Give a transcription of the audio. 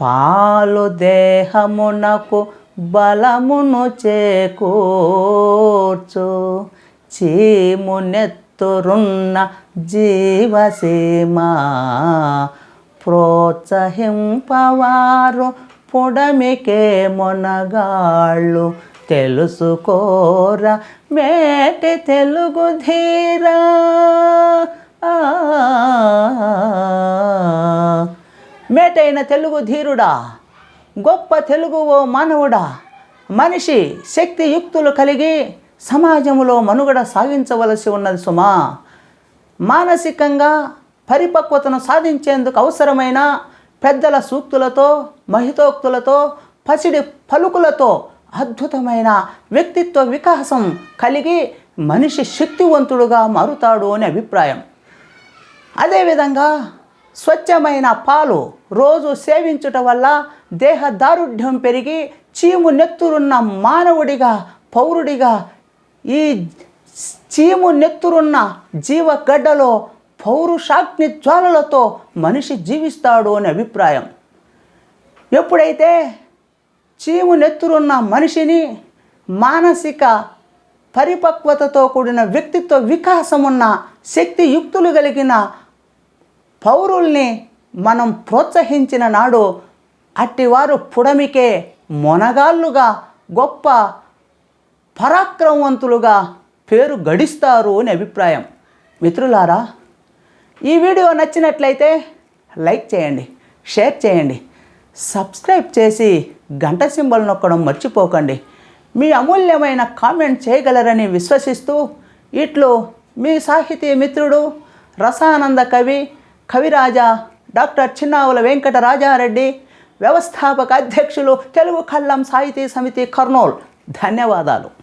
పాలు దేహమునకు బలమును చేకూర్చు. చీమునెత్తురున్న జీవసీమ ప్రోత్సహింపవారు పొడమికే మునగాళ్ళు. తెలుసుకోర మేటి తెలుగు ధీరా మేటైన తెలుగు ధీరుడా గొప్ప తెలుగు ఓ మానవుడా మనిషి శక్తియుక్తులు కలిగి సమాజంలో మనుగడ సాగించవలసి ఉన్నది సుమా. మానసికంగా పరిపక్వతను సాధించేందుకు అవసరమైన పెద్దల సూక్తులతో మహితోక్తులతో పసిడి పలుకులతో అద్భుతమైన వ్యక్తిత్వ వికాసం కలిగి మనిషి శక్తివంతుడుగా మారుతాడు అనే అభిప్రాయం. అదేవిధంగా స్వచ్ఛమైన పాలు రోజు సేవించుట వల్ల దేహ దారుఢ్యం పెరిగి చీము నెత్తురున్న మానవుడిగా పౌరుడిగా ఈ చీము నెత్తురున్న జీవగడ్డలో పౌరుషాగ్ని జ్వాలలతో మనిషి జీవిస్తాడు అనే అభిప్రాయం. ఎప్పుడైతే చీము నెత్తురున్న మనిషిని మానసిక పరిపక్వతతో కూడిన వ్యక్తిత్వ వికాసం ఉన్న శక్తియుక్తులు కలిగిన పౌరుల్ని మనం ప్రోత్సహించిన నాడు అట్టివారు పుడమికే మొనగాళ్ళుగా గొప్ప పరాక్రమవంతులుగా పేరు గడిస్తారు అని అభిప్రాయం. మిత్రులారా ఈ వీడియో నచ్చినట్లయితే లైక్ చేయండి షేర్ చేయండి సబ్స్క్రైబ్ చేసి గంట సింబల్ నొక్కడం మర్చిపోకండి. మీ అమూల్యమైన కామెంట్ చేయగలరని విశ్వసిస్తూ ఇట్లు మీ సాహితీ మిత్రుడు రసానంద కవి కవిరాజా డాక్టర్ చిన్నావుల వెంకట రాజారెడ్డి వ్యవస్థాపక అధ్యక్షులు తెలుగు కళ్ళం సాహితీ సమితి కర్నూల్. ధన్యవాదాలు.